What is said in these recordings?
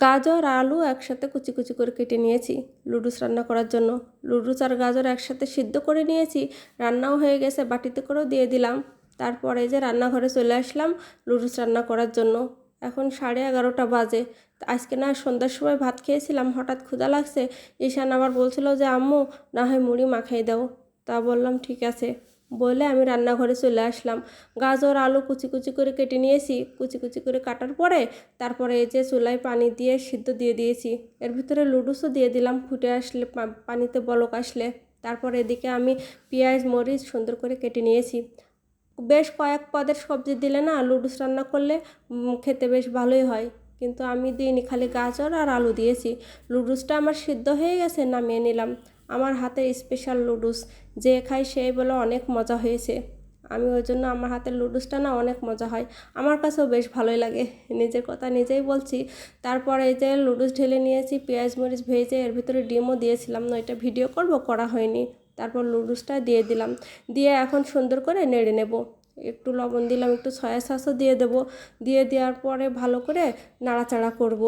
গাজর, আলু একসাথে কুচি কুচি করে কেটে নিয়েছি। লুডুস রান্না করার জন্য। লুডুস আর গাজর একসাথে সিদ্ধ করে নিয়েছি। রান্নাও হয়ে গেছে, বাটিতে করেও দিয়ে দিলাম। তারপরে যে রান্নাঘরে চলে আসলাম লুডুস রান্না করার জন্য। এখন সাড়ে এগারোটা বাজে। আজকে না সন্ধ্যার সময় ভাত খেয়েছিলাম, হঠাৎ ক্ষুধা লাগছে। ঈশান আবার বলছিল যে, আম্মু, না হয় মুড়ি মাখাই দাও। তা বললাম, ঠিক আছে। বলে আমি রান্নাঘরে চলে আসলাম। গাজর, আলু কুচি কুচি করে কেটে নিয়েছি। কুচি কুচি করে কাটার পরে তারপরে এই যে চুলায় পানি দিয়ে সিদ্ধ দিয়ে দিয়েছি। এর ভিতরে লুডুসও দিয়ে দিলাম। ফুটে আসলে পানিতে বলক আসলে। তারপর এদিকে আমি পেঁয়াজ, মরিচ সুন্দর করে কেটে নিয়েছি। বেশ কয়েক পদের সবজি দিলে না লুডুস রান্না করলে খেতে বেশ ভালোই হয়। কিন্তু আমি দিইনি, খালি গাজর আর আলু দিয়েছি। লুডুসটা আমার সিদ্ধ হয়ে গেছে, নামিয়ে নিলাম। আমার হাতের স্পেশাল লুডুস যে খাই সেই বলে অনেক মজা হয়েছে। আমি ওই জন্য আমার হাতের লুডুসটা না অনেক মজা হয়। আমার কাছেও বেশ ভালোই লাগে। নিজের কথা নিজেই বলছি। তারপরে এই যে লুডুস ঢেলে নিয়েছি, পেঁয়াজ, মরিচ ভেজে এর ভিতরে ডিমও দিয়েছিলাম। না, এটা ভিডিও করব, করা হয়নি। তারপর লুডুসটা দিয়ে দিলাম। দিয়ে এখন সুন্দর করে নেড়ে নেব। একটু লবণ দিলাম, একটু সয়া সসও দিয়ে দেবো। দিয়ে দেওয়ার পরে ভালো করে নাড়াচাড়া করব।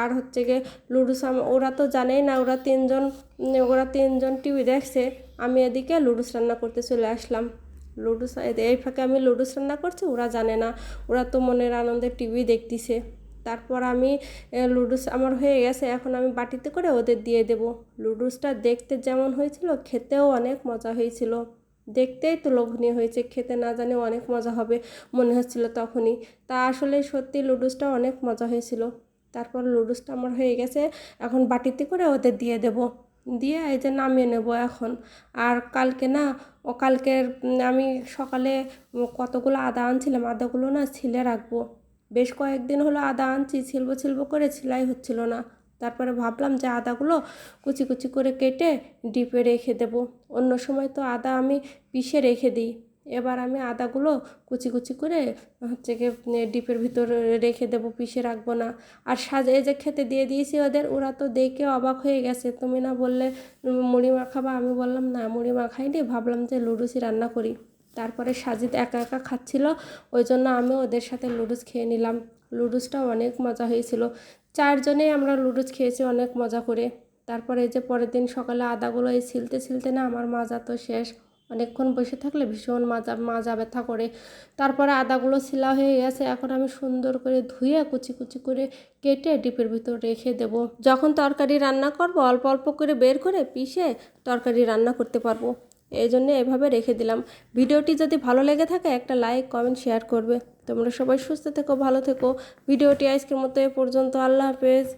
আর হচ্ছে গিয়ে লুডুস ওরা তো জানেই না, ওরা তিনজন ওরা তিনজন টিভি দেখছে, আমি এদিকে লুডুস রান্না করতে চলে আসলাম। লুডুস, এই ফাঁকে আমি লুডুস রান্না করছি, ওরা জানে না, ওরা তো মনের আনন্দে টিভি দেখতেছে। তারপর আমি লুডুস আমার হয়ে গেছে, এখন আমি বাটিতে করে ওদের দিয়ে দেব। লুডুসটা দেখতে যেমন হয়েছিল, খেতেও অনেক মজা হয়েছিল। দেখতেই তো লোভনীয় হয়েছে, খেতে না জানে অনেক মজা হবে, মনে হচ্ছিল তখনই। তা আসলে সত্যি লুডুসটা অনেক মজা হয়েছিল। তারপর লুডুসটা আমার হয়ে গেছে। এখন বাটিতে করে ওদের দিয়ে দেব। দিয়ে এই যে নামিয়ে নেব এখন। আর কালকে না, ও কালকের আমি সকালে কতগুলো আদা আনছিলাম, আদাগুলো না ছিলে রাখব। বেশ কয়েকদিন হলো আদা আনছি, ছিলবো ছিলবো করে ছিলাই হচ্ছিল না। তারপরে ভাবলাম যে আদাগুলো কুচি কুচি করে কেটে ডিপে রেখে দেব। অন্য সময় তো আদা আমি পিষে রেখে দিই। এবার আমি আদাগুলো কুচি কুচি করে হচ্ছে গিয়ে ডিপের ভিতর রেখে দেবো, পিষে রাখব না। আর সাজে যে খেতে দিয়ে দিয়েছি ওদের, ওরা তো দেখে অবাক হয়ে গেছে। তুমি না বললে মুড়ি মাখাবা? আমি বললাম, না, মুড়ি মাখাইনি। ভাবলাম যে লুডুসি রান্না করি। তারপরে সাজিদ একা একা খাচ্ছিল। ওই জন্য আমি ওদের সাথে লুডুস খেয়ে নিলাম। লুডুসটা অনেক মজা হয়েছিল। চারজনেই আমরা লুডুস খেয়েছি অনেক মজা করে। তারপরে এই যে পরের দিন সকালে আদাগুলো এই ছিলতে ছিলতে না আমার মাজা তো শেষ। অনেকক্ষণ বসে থাকলে ভীষণ মাজা মাজা ব্যথা করে। তারপরে আদাগুলো ছিলা হয়ে গেছে, এখন আমি সুন্দর করে ধুয়ে কুচি কুচি করে কেটে ডিপের ভিতর রেখে দেব। যখন তরকারি রান্না করব, অল্প অল্প করে বের করে পিষে তরকারি রান্না করতে পারব। এই জন্য এভাবে রেখে দিলাম। ভিডিওটি যদি ভালো লেগে থাকে, একটা লাইক, কমেন্ট, শেয়ার করবে। তোমরা সবাই সুস্থ থেকো, ভালো থেকো। ভিডিওটি আজকের মতো এ পর্যন্ত। আল্লাহ হাফেজ।